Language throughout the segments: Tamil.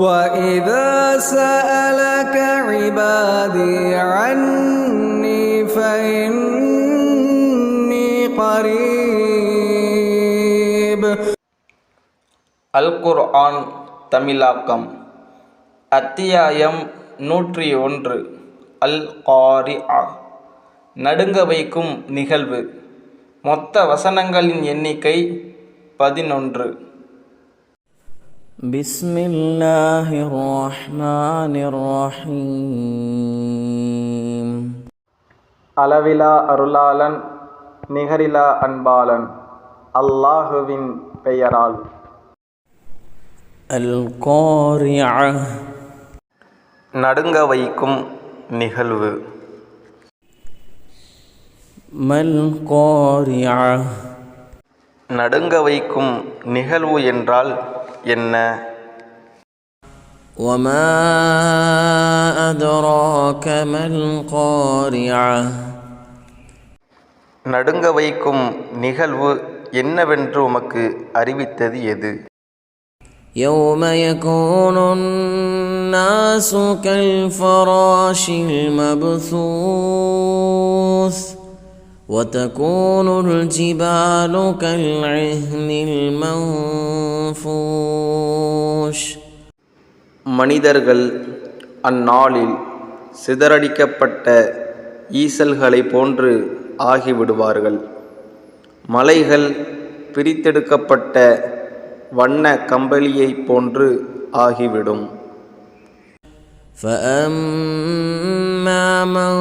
وإذا سألك عبادي عني فإني قريب அல் குர்ஆன் தமிழாக்கம் அத்தியாயம் நூற்றி ஒன்று அல் காரி நடுங்க வைக்கும் நிகழ்வு மொத்த வசனங்களின் எண்ணிக்கை பதினொன்று بسم الله الرحمن الرحيم அளவிலா அருளாளன் நிகரிலா அன்பாளன் அல்லாஹுவின் பெயரால் القارعة நடுங்க வைக்கும் நிகழ்வு ما القارعة நடுங்க வைக்கும் நிகழ்வு என்றால் என்ன وما أدراك ما القارعة நடுங்க வைக்கும் நிகழ்வு என்னவென்று உமக்கு அறிவித்தது எது يوم يكون الناس كالفراش المبثوث وتكون الجبال كالعهن المنفوش மனிதர்கள் அந்நாளில் சிதறடிக்கப்பட்ட ஈசல்களைப் போன்று ஆகிவிடுவார்கள் மலைகள் பிரித்தெடுக்கப்பட்ட வண்ண கம்பளியைப் போன்று ஆகிவிடும் فأما من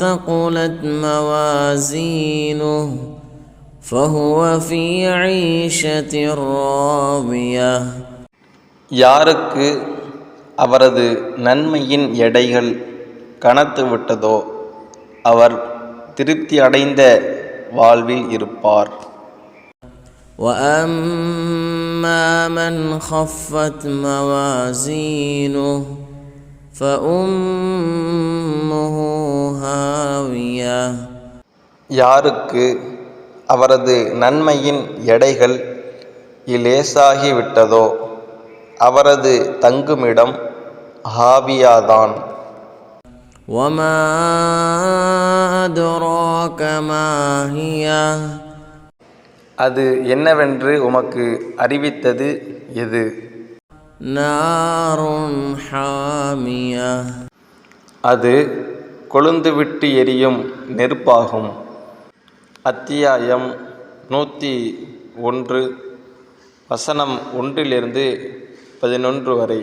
ثقلت موازينه فهو في عيشة راضية யாருக்கு அவரது நன்மையின் எடைகள் கனத்து விட்டதோ அவர் திருப்தி அடைந்த வாழ்வில் இருப்பார் وأما من خفت موازينه فأمه هاوية யாருக்கு அவரது நன்மையின் எடைகள் இலேசாகிவிட்டதோ அவரது தங்குமிடம் ஹாவியாதான் وما أدراك ما هي அது என்னவென்று உமக்கு அறிவித்தது எது نار حامية அது கொழுந்துவிட்டு எரியும் நெருப்பாகும். அத்தியாயம் நூற்றி ஒன்று வசனம் ஒன்றிலிருந்து பதினொன்று வரை.